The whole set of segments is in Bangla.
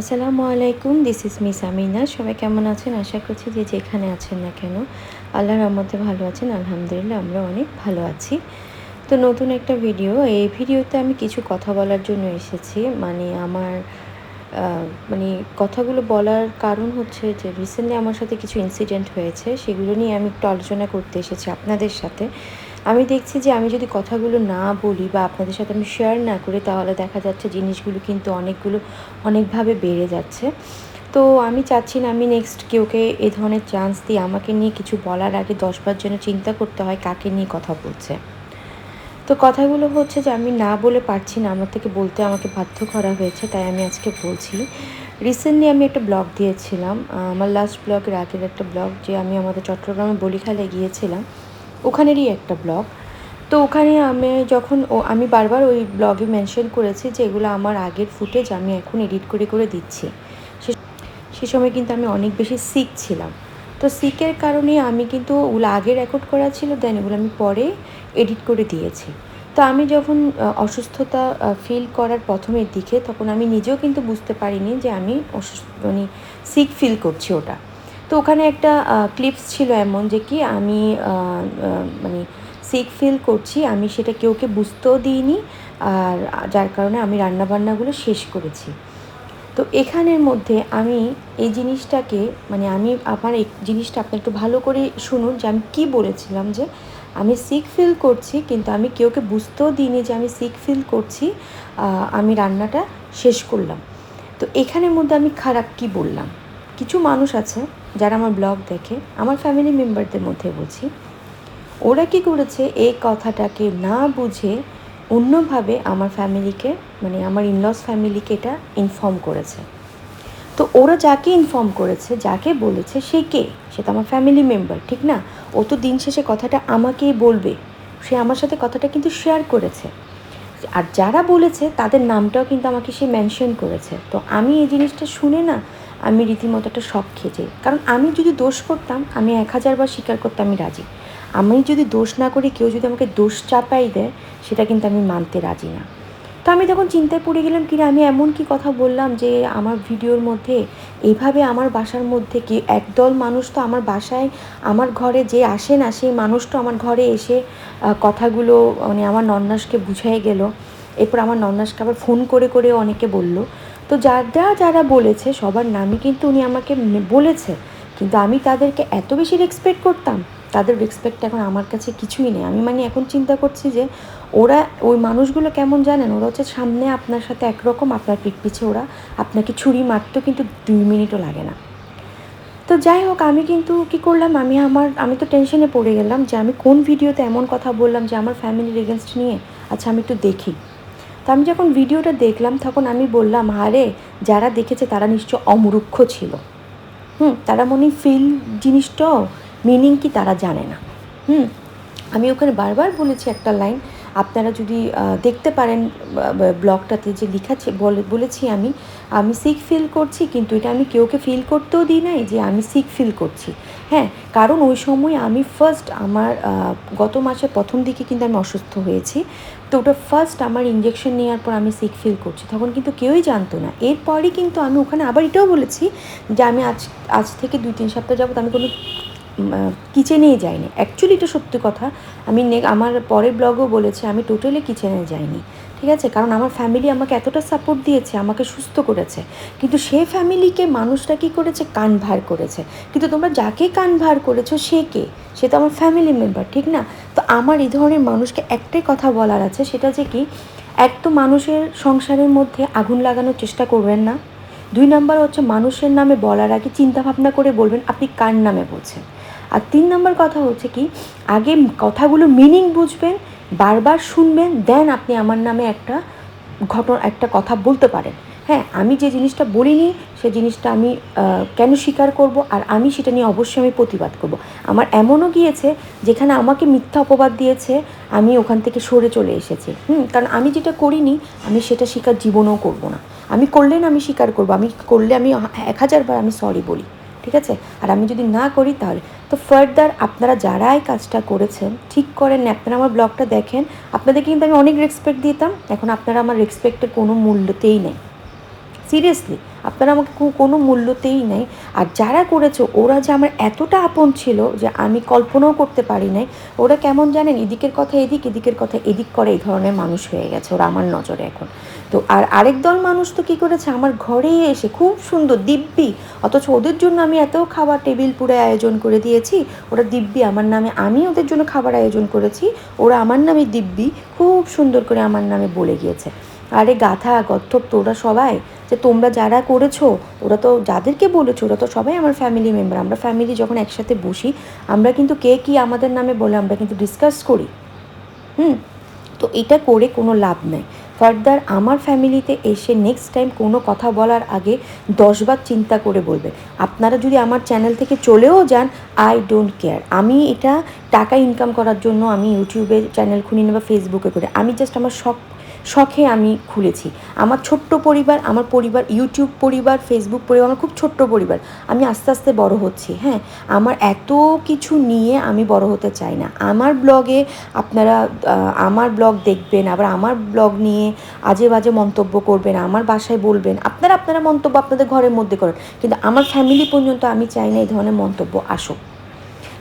আসসালামু আলাইকুম দিস ইজ মিস আমিনা সবাই কেমন আছেন? আশা করছি যে যেখানে আছেন না কেন। আল্লাহর রহমতে ভালো আছেন, আলহামদুলিল্লাহ আমরা অনেক ভালো আছি। তো নতুন একটা ভিডিও এই ভিডিওতে আমি কিছু কথা বলার জন্য এসেছি। মানে আমার মানে কথাগুলো বলার কারণ হচ্ছে যে রিসেন্টলি আমার সাথে কিছু ইনসিডেন্ট হয়েছে, সেগুলো নিয়ে আমি একটু আলোচনা করতে এসেছি আপনাদের সাথে। আমি দেখছি যে আমি যদি কথাগুলো না বলি বা আপনাদের সাথে আমি শেয়ার না করি, তাহলে দেখা যাচ্ছে জিনিসগুলো কিন্তু অনেকগুলো অনেকভাবে বেড়ে যাচ্ছে। তো আমি চাচ্ছি না আমি নেক্সট কেউকে এ ধরনের চান্স দিয়ে আমাকে নিয়ে কিছু বলার আগে দশবার জন্য চিন্তা করতে হয় কাকে নিয়ে কথা বলছে। তো কথাগুলো হচ্ছে যে আমি না বলে পারছি না, আমার থেকে বলতে আমাকে বাধ্য করা হয়েছে, তাই আমি আজকে বলছি। রিসেন্টলি আমি একটা ব্লগ দিয়েছিলাম আমার লাস্ট ব্লগের আগের একটা ব্লগ যে আমি আমাদের চট্টগ্রামে বলিখালে গিয়েছিলাম। ওখানেরই একটা ব্লগ তো ওখানে আমি যখন ও, আমি বারবার ওই ব্লগে মেনশন করেছি যে এগুলো আমার আগের ফুটেজ আমি এখন এডিট করে করে দিচ্ছি। সে- সময় কিন্তু আমি অনেক বেশি সিক ছিলাম। তো সিকের কারণে আমি কিন্তু ওগুলো আগে রেকর্ড করা ছিল দেন এগুলো আমি পরে এডিট করে দিয়েছি। তো আমি যখন অসুস্থতা ফিল করার প্রথমের দিকে, তখন আমি নিজেও কিন্তু বুঝতে পারিনি যে আমি অসুস্থ মানে সিক ফিল করছি ওটা। তো ওখানে একটা ক্লিপস ছিল এমন যে কি আমি মানে সিক ফিল করছি, আমি সেটা কেউকে বুঝতেও দিইনি, আর যার কারণে আমি রান্নাবান্নাগুলো শেষ করেছি। তো এখানের মধ্যে আমি এই জিনিসটাকে মানে আমি আমার এই জিনিসটা আপনি একটু ভালো করে শুনুন যে আমি কী বলেছিলাম যে আমি সিক ফিল করছি, কিন্তু আমি কেউকে বুঝতেও দিইনি যে আমি সিক ফিল করছি আমি রান্নাটা শেষ করলাম। তো এখানের মধ্যে আমি খারাপ কি বললাম? কিছু মানুষ আছে যারা আমার ব্লগ দেখে, আমার ফ্যামিলি মেম্বারদের মধ্যে বুঝি, ওরা কি করেছে, এই কথাটাকে না বুঝে অন্যভাবে আমার ফ্যামিলিকে মানে আমার ইনলস ফ্যামিলিকে এটা ইনফর্ম করেছে। তো ওরা যাকে ইনফর্ম করেছে, যাকে বলেছে, সে কে? সে তো আমার ফ্যামিলি মেম্বার ঠিক না? ও তো দিন শেষে কথাটা আমাকেই বলবে। সে আমার সাথে কথাটা কিন্তু শেয়ার করেছে। আর যারা বলেছে, তাদের নামটাও কিন্তু আমাকে সে মেনশন করেছে। তো আমি এই জিনিসটা শুনে না আমি রীতিমতো একটা শখ খেয়ে যাই। কারণ আমি যদি দোষ করতাম, আমি এক হাজারবার স্বীকার করতে আমি রাজি। আমি যদি দোষ না করি, কেউ যদি আমাকে দোষ চাপাই দেয়, সেটা কিন্তু আমি মানতে রাজি না। তো আমি তখন চিন্তায় পড়ে গেলাম কি আমি এমন কি কথা বললাম যে আমার ভিডিওর মধ্যে এইভাবে আমার বাসার মধ্যে কি একদল মানুষ তো আমার বাসায়, আমার ঘরে যে আসে না, সেই মানুষটা আমার ঘরে এসে কথাগুলো মানে আমার নন্নাসকে বুঝাই গেল। এরপর আমার নন্নাসকে আবার ফোন করে করে অনেকে বলল। তো যারা যারা বলেছে, সবার নামই কিন্তু উনি আমাকে বলেছে। কিন্তু আমি তাদেরকে এত বেশি রেসপেক্ট করতাম, তাদের রেসপেক্ট এখন আমার কাছে কিছুই নেই। আমি মানে এখন চিন্তা করছি যে, ওরা, ওই মানুষগুলো কেমন জানেন? ওরা হচ্ছে সামনে আপনার সাথে একরকম, আপনার পিঠ পিছে ওরা আপনাকে ছুরি মারতেও কিন্তু দুই মিনিটও লাগে না। তো যাই হোক, আমি কিন্তু কি করলাম, আমি আমার, আমি তো টেনশনে পড়ে গেলাম যে আমি কোন ভিডিওতে এমন কথা বললাম যে আমার ফ্যামিলির এগেনস্ট নিয়ে। আচ্ছা আমি একটু দেখি। তো আমি যখন ভিডিওটা দেখলাম, তখন আমি বললাম, আরে, যারা দেখেছে তারা নিশ্চয় অমরুক্ষ ছিল। হুম, তারা মনে ফিল জিনিসটাও মিনিং কি তারা জানে না। হুম, আমি ওখানে বারবার বলেছি একটা লাইন আপনারা যদি দেখতে পারেন ব্লগটাতে যে বলে, বলেছি আমি আমি সিক ফিল করছি, কিন্তু এটা আমি কেউকে ফিল করতেও দিই নাই যে আমি সিক ফিল করছি। হ্যাঁ কারণ ওই সময় আমি ফার্স্ট আমার গত মাসের প্রথম দিকে কিন্তু আমি অসুস্থ হয়েছি, তো ওটা ফার্স্ট আমার ইঞ্জেকশন নেওয়ার পর আমি সিক ফিল করছি, তখন কিন্তু কেউই জানতো না। এরপরই কিন্তু আমি ওখানে আবার এটাও বলেছি যে আমি আজ আজ থেকে দুই তিন সপ্তাহ যাবত আমি কোনো কিচেনেই যাইনি। অ্যাকচুয়ালি এটা সত্যি কথা, আমি আমার পরের ব্লগও বলেছি আমি টোটালি কিচেনে যাইনি, ঠিক আছে? কারণ আমার ফ্যামিলি আমাকে এতটা সাপোর্ট দিয়েছে, আমাকে সুস্থ করেছে। কিন্তু সে ফ্যামিলিকে মানুষটা কী করেছে? কান ভার করেছে। কিন্তু তোমরা যাকে কান ভার করেছ, সে কে? সে তো আমার ফ্যামিলি মেম্বার ঠিক না? তো আমার এই ধরনের মানুষকে একটাই কথা বলার আছে, সেটা যে কি, এক তো মানুষের সংসারের মধ্যে আগুন লাগানোর চেষ্টা করবেন না। দুই নাম্বার হচ্ছে মানুষের নামে বলার আগে চিন্তা ভাবনা করে বলবেন, আপনি কার নামে বলছেন? আর তিন নম্বর কথা হচ্ছে কি, আগে কথাগুলো মিনিং বুঝবেন, বারবার শুনবেন দেন আপনি আমার নামে একটা ঘটনা, একটা কথা বলতে পারেন। হ্যাঁ আমি যে জিনিসটা বলিনি, সে জিনিসটা আমি কেন স্বীকার করব আর আমি সেটা নিয়ে অবশ্যই আমি প্রতিবাদ করব। আমার এমনও গিয়েছে যেখানে আমাকে মিথ্যা অপবাদ দিয়েছে, আমি ওখান থেকে সরে চলে এসেছি। হুম, কারণ আমি যেটা করিনি, আমি সেটা স্বীকার জীবনেও করব না। আমি করলে না আমি স্বীকার করব, আমি করলে আমি এক হাজারবার আমি সরি বলি, ঠিক আছে? আর আমি যদি না করি তাহলে তো ফার্দার আপনারা যারা এই কাজটা করেছেন, ঠিক করেন না, আপনারা আমার ব্লগটা দেখেন। আপনাদেরকে কিন্তু আমি অনেক রেসপেক্ট দিতাম। এখন আপনারা আমার রেসপেক্টের কোনো মূল্যতেই নেই। সিরিয়াসলি আপনারা আমাকে কোনো মূল্যতেই নেই। আর যারা করেছে, ওরা যে আমার এতটা আপন ছিল যে আমি কল্পনাও করতে পারি নাই। ওরা কেমন জানেন, এদিকের কথা এদিক, এদিকের কথা এদিক করে এই ধরনের মানুষ হয়ে গেছে ওরা আমার নজরে এখন। তো আর আরেক দল মানুষ তো কী করেছে, আমার ঘরে এসে খুব সুন্দর দিব্যি, অথচ ওদের জন্য আমি এত খাবার টেবিল পুরে আয়োজন করে দিয়েছি, ওরা দিব্যি, আমার নামে আমি ওদের জন্য খাবার আয়োজন করেছি, ওরা আমার নামে দিব্যি, খুব সুন্দর করে আমার নামে বলে গিয়েছে। আরে গাথা গর্থপ তোরা সবাই, যে তোমরা যারা করেছ, ওরা তো যাদেরকে বলেছ, ওরা তো সবাই আমার ফ্যামিলি মেম্বার আমরা ফ্যামিলি যখন একসাথে বসি, আমরা কিন্তু কে কী আমাদের নামে বলে আমরা কিন্তু ডিসকাস করি। হুম? তো এটা করে কোনো লাভ নেই। ফার্দার আমার ফ্যামিলিতে এসে নেক্সট টাইম কোনো কথা বলার আগে দশবার চিন্তা করে বলবেন আপনারা যদি আমার চ্যানেল থেকে চলেও যান আই ডোন্ট কেয়ার আমি এটা টাকা ইনকাম করার জন্য আমি ইউটিউবে চ্যানেল খুলি না বা ফেসবুকে করে। আমি জাস্ট আমার শখ শখে আমি খুলেছি। আমার ছোট্ট পরিবার, আমার পরিবার ইউটিউব পরিবার ফেসবুক পরিবার, আমার খুব ছোট্ট পরিবার। আমি আস্তে আস্তে বড় হচ্ছি হ্যাঁ? আমার এত কিছু নিয়ে আমি বড় হতে চাই না। আমার ব্লগে আপনারা আমার ব্লগ দেখবেন, আবার আমার ব্লগ নিয়ে আজে বাজে মন্তব্য করবেন, আমার বাসায় বলবেন। আপনারা আপনারা মন্তব্য আপনাদের ঘরের মধ্যে করেন। কিন্তু আমার ফ্যামিলি পর্যন্ত আমি চাই না এই ধরনের মন্তব্য আসুক।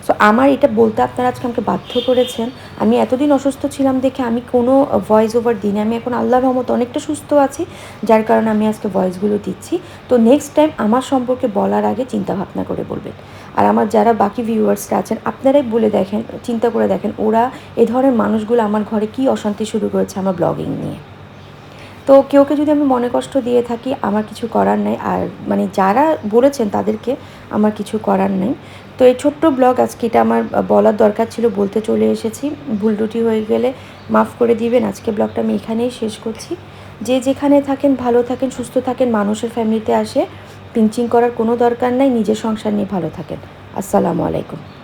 সো আমার এটা বলতে আপনারা আজকে আমাকে বাধ্য করেছেন। আমি এতদিন অসুস্থ ছিলাম দেখে আমি কোনো ভয়েস ওভার দিই আমি এখন আল্লাহ রহমত অনেকটা সুস্থ আছি, যার কারণে আমি আজকে ভয়েসগুলো দিচ্ছি। তো নেক্সট টাইম আমার সম্পর্কে বলার আগে চিন্তা ভাবনা করে বলবেন। আর আমার যারা বাকি ভিউয়ার্সরা আছেন, আপনারাই বলে দেখেন, চিন্তা করে দেখেন, ওরা এ ধরনের মানুষগুলো আমার ঘরে কী অশান্তি শুরু করেছে আমার ব্লগিং নিয়ে। তো কেউকে যদি আমি মনে কষ্ট দিয়ে থাকি, আমার কিছু করার নেই। আর মানে যারা বলেছেন তাদেরকে আমার কিছু করার নেই। তো এই ছোট্ট ব্লগ আজকে এটা আমার বলার দরকার ছিল, বলতে চলে এসেছি। ভুল টুটি হয়ে গেলে মাফ করে দিবেন। আজকে ব্লগটা আমি এখানেই শেষ করছি। যে যেখানে থাকেন, ভালো থাকেন, সুস্থ থাকেন, মানুষের ফ্যামিলিতে আসে, পিঞ্চিং করার কোনো দরকার নাই। নিজের সংসার নিয়ে ভালো থাকেন। আসসালামু আলাইকুম।